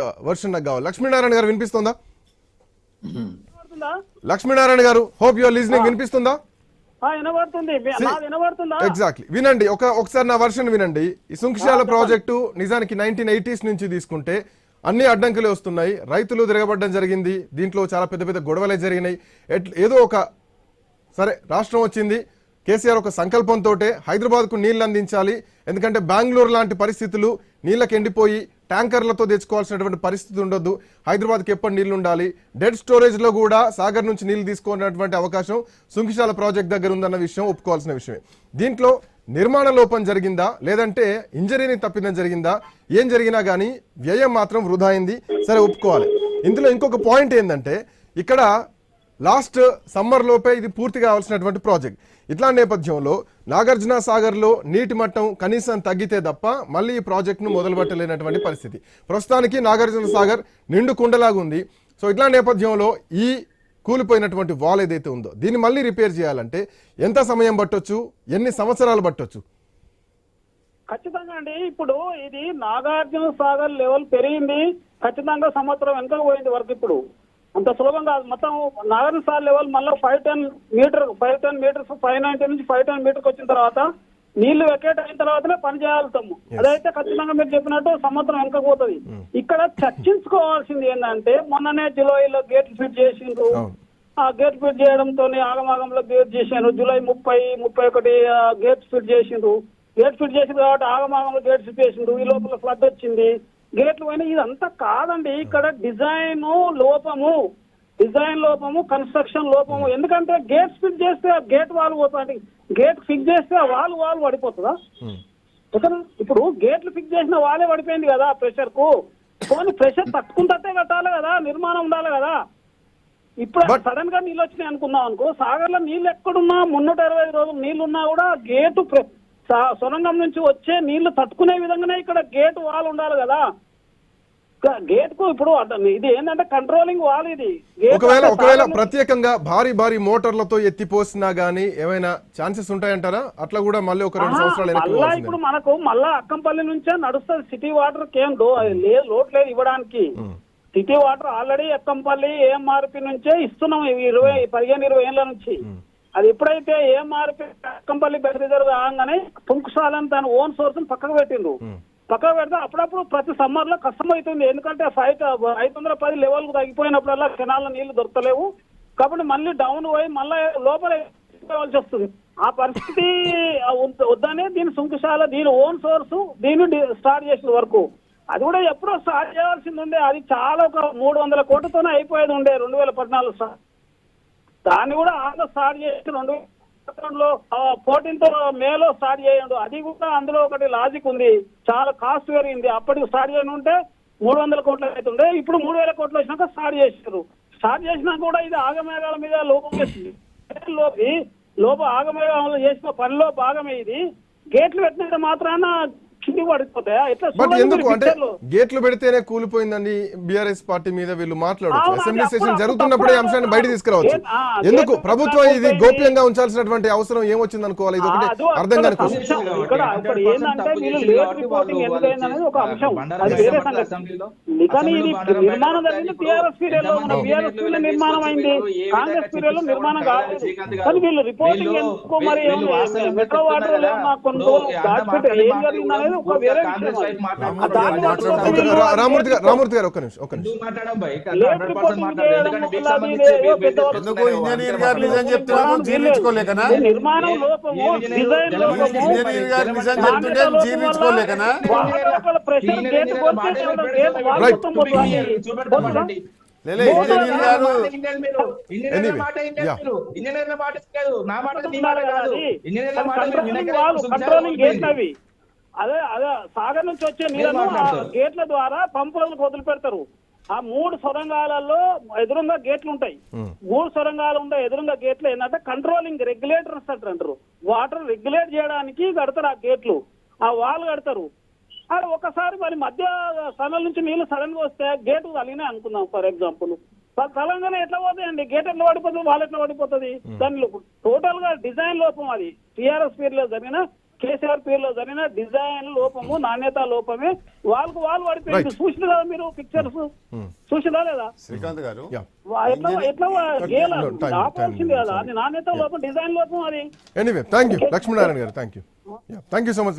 Version నాకు కావాలి లక్ష్మీనారాయణ గారు వినిపిస్తుందా? వినబడుతుందా? లక్ష్మీనారాయణ గారు హోప్ యువర్ లిజనింగ్ వినిపిస్తుందా? ఎగ్జాక్ట్లీ వినండి ఒక ఒకసారి నా వర్షన్ వినండి. ఈ సుంక్షాల ప్రాజెక్టు నిజానికి నైన్టీన్ ఎయిటీస్ నుంచి తీసుకుంటే అన్ని అడ్డంకులే వస్తున్నాయి. రైతులు తిరగబడడం జరిగింది. దీంట్లో చాలా పెద్ద పెద్ద గొడవలే జరిగినాయి. ఏదో ఒక సరే రాష్ట్రం వచ్చింది. కేసీఆర్ ఒక సంకల్పంతో హైదరాబాద్కు నీళ్ళు అందించాలి. ఎందుకంటే బెంగళూరు లాంటి పరిస్థితులు నీళ్ళకి ఎండిపోయి ట్యాంకర్లతో తెచ్చుకోవాల్సినటువంటి పరిస్థితి ఉండొద్దు. హైదరాబాద్కి ఎప్పటి నీళ్ళు ఉండాలి డెడ్ స్టోరేజ్లో కూడా సాగర్ నుంచి నీళ్ళు తీసుకున్నటువంటి అవకాశం సుంకిశాల ప్రాజెక్ట్ దగ్గర ఉందన్న విషయం ఒప్పుకోవాల్సిన విషయమే. దీంట్లో నిర్మాణ లోపం జరిగిందా? లేదంటే ఇంజరీని తప్పిదం జరిగిందా? ఏం జరిగినా కానీ వ్యయం మాత్రం వృధా అయింది. సరే ఒప్పుకోవాలి. ఇందులో ఇంకొక పాయింట్ ఏంటంటే ఇక్కడ లాస్ట్ సమ్మర్ లోపే ఇది పూర్తి కావాల్సినటువంటి ప్రాజెక్ట్. ఇట్లా నేపథ్యంలో నాగార్జున సాగర్లో నీటి మట్టం కనీసం తగ్గితే తప్ప మళ్ళీ ఈ ప్రాజెక్టును మొదలు పెట్టలేనటువంటి పరిస్థితి. ప్రస్తుతానికి నాగార్జున సాగర్ నిండు కుండలాగా ఉంది. సో ఇట్లా నేపథ్యంలో ఈ కూలిపోయినటువంటి వాల్ ఏదైతే ఉందో దీన్ని మళ్ళీ రిపేర్ చేయాలంటే ఎంత సమయం పట్టొచ్చు? ఎన్ని సంవత్సరాలు పట్టొచ్చు? ఖచ్చితంగా అండి. ఇప్పుడు ఇది నాగార్జున సాగర్ లెవెల్ పెరిగింది. ఖచ్చితంగా సంవత్సరం వెనక పోయింది వరకు ఇప్పుడు. అంత సులభంగా కాదు. మొత్తం నాగార్జున సాగర్ లెవెల్ మళ్ళీ five ten meter five ten meters five ninety నుంచి ఫైవ్ టెన్ మీటర్కి వచ్చిన తర్వాత నీళ్ళు వెకేట్ అయిన తర్వాతనే పని చేయాల్తాము. అదైతే ఖచ్చితంగా మీరు చెప్పినట్టు సంవత్సరం వెనక పోతుంది ఇక్కడ చర్చించుకోవాల్సింది ఏంటంటే మొన్ననే జులైలో గేట్లు ఫిట్ చేసిండ్రు. ఆ గేట్ ఫిట్ చేయడంతో ఆగమాగంలో గేట్ చేశారు జూలై ముప్పై ముప్పై ఒకటి గేట్ ఫిట్ చేసిండ్రు. గేట్ ఫిట్ చేసింది కాబట్టి ఆగమాగంలో గేట్ ఫిట్ చేసిండ్రు. ఈ లోపల ఫ్లడ్ వచ్చింది. గేట్లు పోయినా ఇదంతా కాదండి. ఇక్కడ డిజైన్ లోపము డిజైన్ లోపము కన్స్ట్రక్షన్ లోపము. ఎందుకంటే గేట్ ఫిట్ చేస్తే గేట్ వాల్ పోతుంది గేట్ ఫిక్స్ చేస్తే ఆ వాల్ వాల్ పడిపోతుందా ఇప్పుడు గేట్లు ఫిక్స్ చేసిన వాళ్ళే పడిపోయింది కదా ప్రెషర్కు పోనీ ప్రెషర్ తట్టుకుంటే కట్టాలి కదా నిర్మాణం ఉండాలి కదా. ఇప్పుడు సడన్గా నీళ్ళు వచ్చినాయి అనుకున్నాం అనుకో సాగర్లో నీళ్ళు ఎక్కడున్నా మున్నూట ఇరవై ఐదు రోజులు నీళ్ళు ఉన్నా కూడా గేటు సొరంగం నుంచి వచ్చే నీళ్ళు తట్టుకునే విధంగానే ఇక్కడ గేట్ వాల్ ఉండాలి కదా. గేట్కు ఇప్పుడు ఇది ఏంటంటే కంట్రోలింగ్ వాల్ ఇది. ఒకవేళ ఒకవేళ ప్రత్యేకంగా భారీ భారీ మోటార్లతో ఎత్తిపోసినా గానీ ఏమైనా ఛాన్సెస్ ఉంటాయంటారా? అట్లా కూడా మళ్ళీ ఒక రెండు సంవత్సరాలు మళ్ళా. ఇప్పుడు మనకు మళ్ళా అక్కంపల్లి నుంచే నడుస్తుంది సిటీ వాటర్ కేం లేదు లోటు లేదు ఇవ్వడానికి. City water already Akkampally AMRP నుంచే ఇస్తున్నాం ఇరవై పదిహేను ఇరవై ఏళ్ళ నుంచి. అది ఎప్పుడైతే ఏఎంఆర్పి అక్కంపల్లి బెడ్ రిజర్వ్ కాగానే పుంకుసాలని తన ఓన్ సోర్స్ పక్కకు పెట్టిండు పక్కన పెడితే. అప్పుడప్పుడు ప్రతి సమ్మర్లో కష్టం అవుతుంది ఎందుకంటే ఫైవ్ ఐదు వందల పది లెవెల్కు తగ్గిపోయినప్పుడల్లా కెనాల్లో నీళ్ళు దొరకలేవు. కాబట్టి మళ్ళీ డౌన్ పోయి మళ్ళీ లోపల పోవాల్సి వస్తుంది. ఆ పరిస్థితి వద్దనే దీని సుంకశాల దీని ఓన్ సోర్స్ దీన్ని స్టార్ట్ చేసిన వరకు. అది కూడా ఎప్పుడో స్టార్ట్ చేయాల్సింది ఉండే. అది చాలా ఒక మూడు వందల కోట్లతోనే అయిపోయేది ఉండే రెండు వేల పద్నాలుగు దాన్ని కూడా ఆంధ్ర స్టార్ట్ చేసి రెండు లో ఫోర్టీన్త్ మేలో స్టార్ట్ చేయండు. అది కూడా అందులో ఒకటి లాజిక్ ఉంది. చాలా కాస్ట్ పెరిగింది అప్పటికి స్టార్ట్ చేయను ఉంటే మూడు వందల కోట్లు అవుతుండే ఇప్పుడు మూడు వేల కోట్లు వచ్చినాక స్టార్ట్ చేశారు. స్టార్ట్ చేసినాక కూడా ఇది ఆగమేఘాల మీద లోపం చేసింది. లోపి లోప ఆగమేఘాలు చేసిన పనిలో భాగమే ఇది. గేట్లు పెట్టినంత మాత్రాన కింది పడిపోతాయా ఎట్లా బట్ ఎందుకు? అంటే. గేట్లు పెడితేనే కూలిపోయిందని బీఆర్ఎస్ పార్టీ మీద వీళ్ళు మాట్లాడొచ్చు. అసెంబ్లీ సెషన్ జరుగుతున్నప్పుడే అంశాన్ని బయట తీసుకురావచ్చు. ఎందుకు? ప్రభుత్వం ఇది గోప్యంగా ఉంచాల్సినటువంటి అవసరం ఏమొచ్చింది అనుకోవాలి ఇది ఒకటి అర్థం కాని రిపోర్టింగ్ నిర్మాణం అయింది. కాంగ్రెస్ పీరియడ్లో నిర్మాణం కాలేదు. కానీ వీళ్ళు ఎందుకు? మరి మెట్రో వాటర్ కొన్ని రోజులు దాచిపెట్టి ఏం జరిగింది అనేది ఒక వేరే రామూర్తి గారు రామూర్తి గారు ఒక్క నిమిషం ఒక్క నిమిషం. ఎందుకు ఇంజనీర్ గారు నిజం చెప్తున్నాము జీర్ణించుకోలేకనా? నిర్మాణం లోపము డిజైన్ లోపము ఇంజనీర్ గారు నిజం చెప్తుంటే జీర్ణించుకోలేకనా? రైట్ లేలే ఇంజనీర్ గారు Anyway, yeah. ఇంజనీర్ల మాట కాదు నా మాట నీ మాట కాదు. మాట అదే అదే సాగర్ నుంచి వచ్చే నీళ్ళను? గేట్ల ద్వారా పంపులకు వదిలి పెడతారు ఆ మూడు సొరంగాలలో ఎదురుగా గేట్లు ఉంటాయి. మూడు సొరంగాలు ఉంటాయి ఎదురుగా గేట్లు ఏంటంటే కంట్రోలింగ్ రెగ్యులేటర్స్ అంటారు వాటర్ రెగ్యులేట్ చేయడానికి కడతారు ఆ గేట్లు. ఆ వాల్ కడతారు. అది ఒకసారి మరి మధ్య స్థలం నుంచి నీళ్ళు సడన్గా వస్తే గేటు తగిలినాయి అనుకుందాం ఫర్ ఎగ్జాంపుల్ తెలంగాణ ఎట్లా పోతాయండి? గేట్ ఎట్లా పడిపోతుంది? వాళ్ళు ఎట్లా పడిపోతుంది? దాని టోటల్గా డిజైన్ లోపం అది. టీఆర్ఎస్ పీరియడ్లో జరిగిన కేసీఆర్ పీరియడ్లో జరిగిన డిజైన్ లోపము నాణ్యత లోపమే. వాళ్ళకు వాళ్ళు పడిపోయింది. చూసిన కదా మీరు పిక్చర్స్ చూసినా లేదా? శ్రీకాంత్ గారు ఎట్లా ఎట్లా ఆపాల్సింది కదా. నాణ్యత లోపం డిజైన్ లోపం అది ఎనీవే థ్యాంక్ యూ లక్ష్మీనారాయణ గారు thank you thank you so much